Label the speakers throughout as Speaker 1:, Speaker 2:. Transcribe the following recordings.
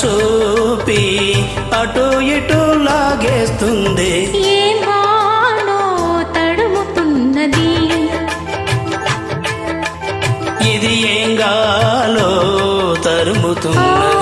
Speaker 1: చూపి అటు ఇటు లాగేస్తుంది.
Speaker 2: తడుముతున్నది?
Speaker 1: ఇది ఏం గాలో తరుముతున్నది.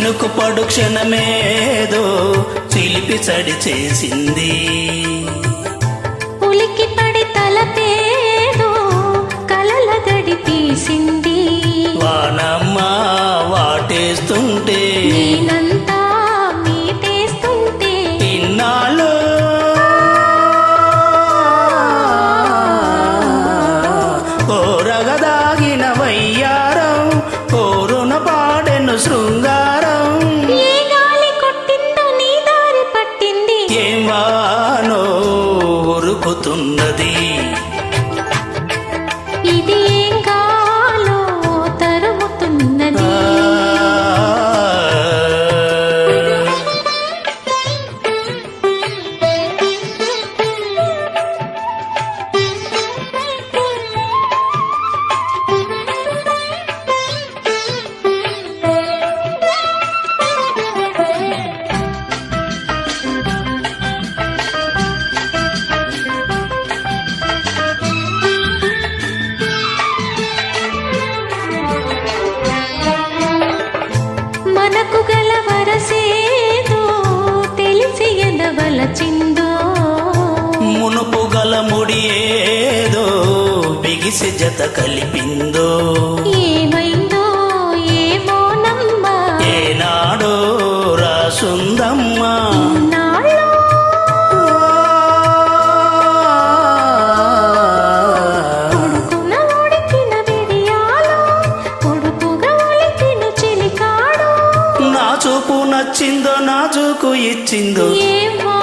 Speaker 1: చినుకు పడు క్షణమేదో చిలిపి చడి చేసింది.
Speaker 2: ఉలికి పడి తలపేదో కలల గడి తీసింది.
Speaker 1: వానమ్మ వాటేస్తుంటే
Speaker 2: నేనంతా మీటేస్తుంటే.
Speaker 1: ఇన్నాళ్ళు ఓరగదాగిన వయ్యారం కోరున పాడెను శృంగారం ఉన్నది.
Speaker 2: ఇది
Speaker 1: జత కలిపిందో?
Speaker 2: ఏమైందో ఏమోనమ్మా
Speaker 1: ఏనాడో రాసుందమ్మా. చూపు నచ్చిందో నా చూకు ఇచ్చిందో?
Speaker 2: ఏమో